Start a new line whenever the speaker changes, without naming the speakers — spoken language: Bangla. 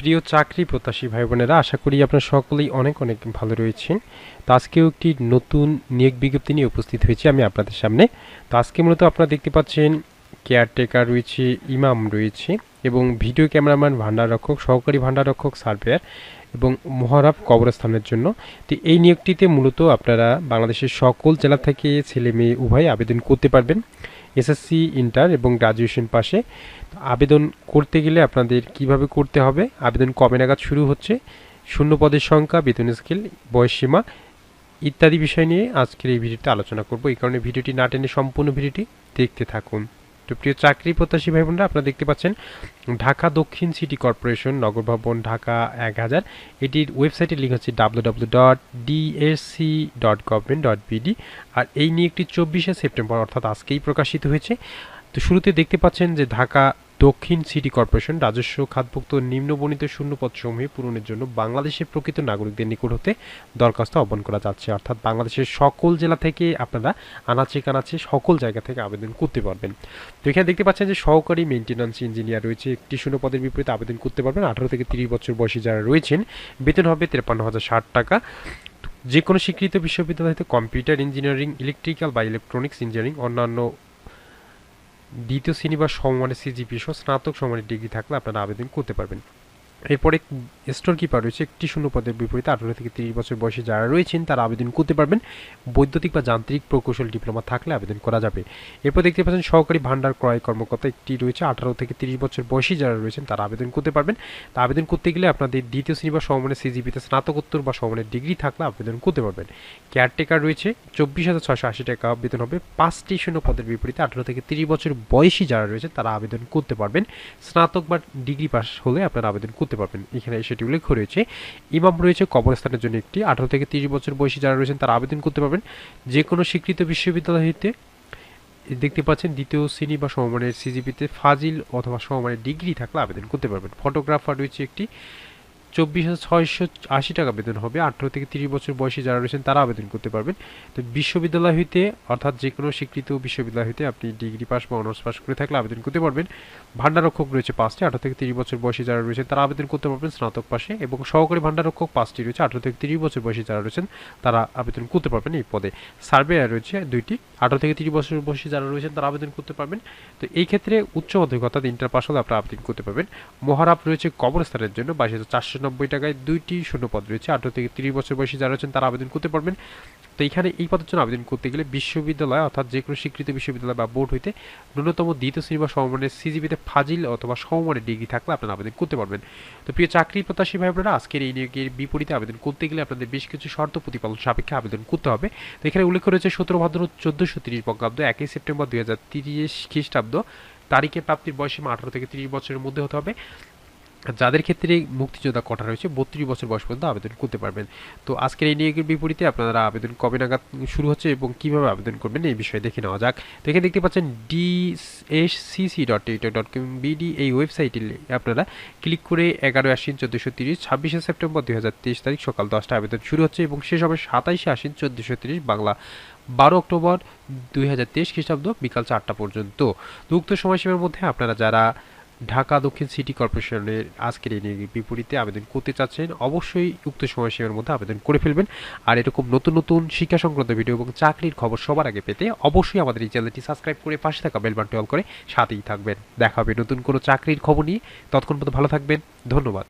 প্রিয় চাকরি প্রত্যাশী ভাই বোনেরা আশা করি আপনারা সকলেই অনেক অনেক ভালো রয়েছেন। তো আজকেও একটি নতুন নিয়োগ বিজ্ঞপ্তি নিয়ে উপস্থিত হয়েছি আমি আপনাদের সামনে। তো আজকে মূলত আপনারা দেখতে পাচ্ছেন কেয়ারটেকার রয়েছে ইমাম রয়েছে এবং ভিডিও ক্যামেরাম্যান ভান্ডাররক্ষক সহকারী ভান্ডাররক্ষক সার্ভেয়ার এবং মহারাব কবরস্থানের জন্য। তো এই নিয়োগটিতে মূলত আপনারা বাংলাদেশের সকল জেলা থেকে ছেলে মেয়ে উভয় আবেদন করতে পারবেন। এসএসসি ইন্টার এবং গ্রাজুয়েশন পাশে। আবেদন করতে গেলে আপনাদের কীভাবে করতে হবে? আবেদন কবে নাগাদ শুরু হচ্ছে? শূন্য পদের সংখ্যা, বেতন স্কেল বয়সসীমা ইত্যাদি বিষয় নিয়ে আজকের এই ভিডিওতে আলোচনা করব। এই কারণে ভিডিওটি না টেনে সম্পূর্ণ ভিডিওটি দেখতে থাকুন। তো প্রিয় চাকরি প্রত্যাশী ভাই বোনরা আপনারা দেখতে পাচ্ছেন ঢাকা দক্ষিণ সিটি কর্পোরেশন, নগর ভবন, ঢাকা এক হাজার। এটির ওয়েবসাইটের লিঙ্ক হচ্ছে W W dot DSC dot government dot BD আর এই নিয়ে একটি চব্বিশে সেপ্টেম্বর অর্থাৎ আজকেই প্রকাশিত হয়েছে। তো শুরুতে দেখতে পাচ্ছেন যে ঢাকা দক্ষিণ সিটি কর্পোরেশন রাজস্ব খাতভুক্ত নিম্নবর্ণিত শূন্যপদ সমূহে পূরণের জন্য বাংলাদেশের প্রকৃত নাগরিকদের নিকট হতে দরখাস্ত আহ্বান করা যাচ্ছে। অর্থাৎ বাংলাদেশের সকল জেলা থেকে আপনারা আনাচে কানাচে সকল জায়গা থেকে আবেদন করতে পারবেন। তো এখানে দেখতে পাচ্ছেন যে সহকারী মেনটেন্যান্স ইঞ্জিনিয়ার রয়েছে, একটি শূন্যপদের বিপরীতে আবেদন করতে পারবেন। আঠারো থেকে তিরিশ বছর বয়সী যারা রয়েছেন, বেতন হবে তেপ্পান্ন হাজার ষাট টাকা। যে কোনো স্বীকৃত বিশ্ববিদ্যালয় হতে কম্পিউটার ইঞ্জিনিয়ারিং ইলেকট্রিক্যাল বা ইলেকট্রনিক্স ইঞ্জিনিয়ারিং অন্যান্য দ্বিতীয় শ্রেণি বা সমমানের সিজিপি সহ স্নাতক সমমানের ডিগ্রি থাকলে আপনারা আবেদন করতে পারবেন। এরপরে স্টোর কিপার রয়েছে একটি শূন্য পদের বিপরীতে, আঠারো থেকে তিরিশ বছর বয়সে যারা রয়েছেন, তারা আবেদন করতে পারবেন। বৈদ্যুতিক বা যান্ত্রিক প্রকৌশল ডিপ্লোমা থাকলে আবেদন করা যাবে। এরপর দেখতে পাচ্ছেন সহকারী ভান্ডার ক্রয় কর্মকর্তা একটি রয়েছে। আঠারো থেকে তিরিশ বছর বয়সী যারা রয়েছেন, তারা আবেদন করতে পারবেন। তা আবেদন করতে গেলে আপনাদের দ্বিতীয় শ্রেণি বা সমমানের সিজিপিতে স্নাতকোত্তর বা সমমানের ডিগ্রি থাকলে আবেদন করতে পারবেন। কেয়ারটেকার রয়েছে, চব্বিশ হাজার ছশো আশি টাকা বেতন হবে। পাঁচটি শূন্য পদের বিপরীতে আঠারো থেকে তিরিশ বছর বয়সী যারা রয়েছে তারা আবেদন করতে পারবেন। স্নাতক বা ডিগ্রি পাস হলে আপনারা আবেদন করতে পারবেন। এখানে সেটি উল্লেখ রয়েছে ইমাম রয়েছে কবরস্থানের জন্য একটি। আঠারো থেকে তিরিশ বছর বয়সী যারা রয়েছেন, তারা আবেদন করতে পারবেন যে কোনো স্বীকৃত বিশ্ববিদ্যালয় হইতে। দেখতে পাচ্ছেন দ্বিতীয় শ্রেণি বা সমমানের সিজিপিতে ফাজিল অথবা সমমানের ডিগ্রি থাকলে আবেদন করতে পারবেন। ফটোগ্রাফার রয়েছে একটি। চব্বিশ হাজার ছয়শো আশি টাকা বেতন হবে। আঠেরো থেকে তিরিশ বছর বয়সী যারা রয়েছেন, তারা আবেদন করতে পারবেন। তো বিশ্ববিদ্যালয় হইতে অর্থাৎ যে কোনো স্বীকৃত বিশ্ববিদ্যালয় হইতে আপনি ডিগ্রি পাস বা অনার্স পাস করে থাকলে আবেদন করতে পারবেন। ভান্ডারক্ষক রয়েছে পাঁচটি। আঠারো থেকে তিরিশ বছর বয়সী যারা রয়েছেন, তারা আবেদন করতে পারবেন স্নাতক পাশে। এবং সহকারী ভান্ডারক্ষক পাঁচটি রয়েছে। আঠারো থেকে তিরিশ বছর বয়সী যারা রয়েছেন, তারা আবেদন করতে পারবেন এই পদে। সার্ভেয়ার রয়েছে দুইটি। আঠারো থেকে তিরিশ বছর বয়সী যারা রয়েছেন, তারা আবেদন করতে পারবেন। তো এই ক্ষেত্রে উচ্চ মাধ্যমিক, অর্থাৎ ইন্টার পাস হলে আপনারা আবেদন করতে পারবেন। মহারাপ রয়েছে কবরস্থানের জন্য, বাইশ হাজার চারশো নব্বই টাকায় দুইটি শূন্যপদ রয়েছে। আঠারো থেকে তিরিশ বছর বয়সী যারা আছেন, তারা আবেদন করতে পারবেন। তো এখানে এই পদের জন্য আবেদন করতে গেলে বিশ্ববিদ্যালয় অর্থাৎ যে কোনো স্বীকৃত বিশ্ববিদ্যালয় বা বোর্ড হইতে ন্যূনতম দ্বিতীয় শ্রেণি বা সমমানের সিজিবিতে ফাজিল অথবা সমমানের ডিগ্রি থাকলে আপনারা আবেদন করতে পারবেন। তো প্রিয় চাকরি প্রত্যাশী ভাই বোনেরা আজকের এই নিয়োগের বিপরীতে আবেদন করতে গেলে আপনাদের বেশ কিছু শর্ত প্রতিপালন সাপেক্ষে আবেদন করতে হবে। তো এখানে উল্লেখ রয়েছে সতেরো ভাদ্র চোদ্দোশো তিরিশ বঙ্গাব্দ, একই সেপ্টেম্বর দুই হাজার তিরিশ খ্রিস্টাব্দ। তারিখে প্রাপ্তির বয়সীমা আঠারো থেকে তিরিশ বছরের মধ্যে হতে হবে। যাদের ক্ষেত্রে মুক্তিযোদ্ধা কোটা রয়েছে, বত্রিশ বছর বয়স পর্যন্ত আবেদন করতে পারবেন। তো আজকের এই নিয়োগের বিপরীতে আপনারা আবেদন কবে নাগাদ শুরু হচ্ছে এবং কীভাবে আবেদন করবেন এই বিষয়ে দেখে নেওয়া যাক। তো এখানে দেখতে পাচ্ছেন D S DSCC dot Teletalk dot com BD এই ওয়েবসাইটে আপনারা ক্লিক করে এগারো আশ্বিন চোদ্দোশো তিরিশ, ছাব্বিশে সেপ্টেম্বর দুই হাজার তেইশ তারিখ সকাল দশটা আবেদন শুরু হচ্ছে এবং শেষ হবে সাতাইশে আশ্বিন চোদ্দোশো তিরিশ বাংলা বারো অক্টোবর দুই হাজার তেইশ খ্রিস্টাব্দ বিকাল চারটা পর্যন্ত। উক্ত সময়সীমার মধ্যে আপনারা যারা ঢাকা দক্ষিণ সিটি কর্পোরেশনের আজকের এই বিপরীতে আবেদন করতে চাচ্ছেন, অবশ্যই উক্ত সময়সীমার মধ্যে আবেদন করে ফেলবেন। আর এরকম নতুন নতুন শিক্ষা সংক্রান্ত ভিডিও এবং চাকরির খবর সবার আগে পেতে অবশ্যই আমাদের এই চ্যানেলটি সাবস্ক্রাইব করে পাশে থাকা বেলবানটি অল করে সাথেই থাকবেন। দেখা হবে নতুন কোনো চাকরির খবর নিয়ে। তৎক্ষণ পর্যন্ত ভালো থাকবেন। ধন্যবাদ।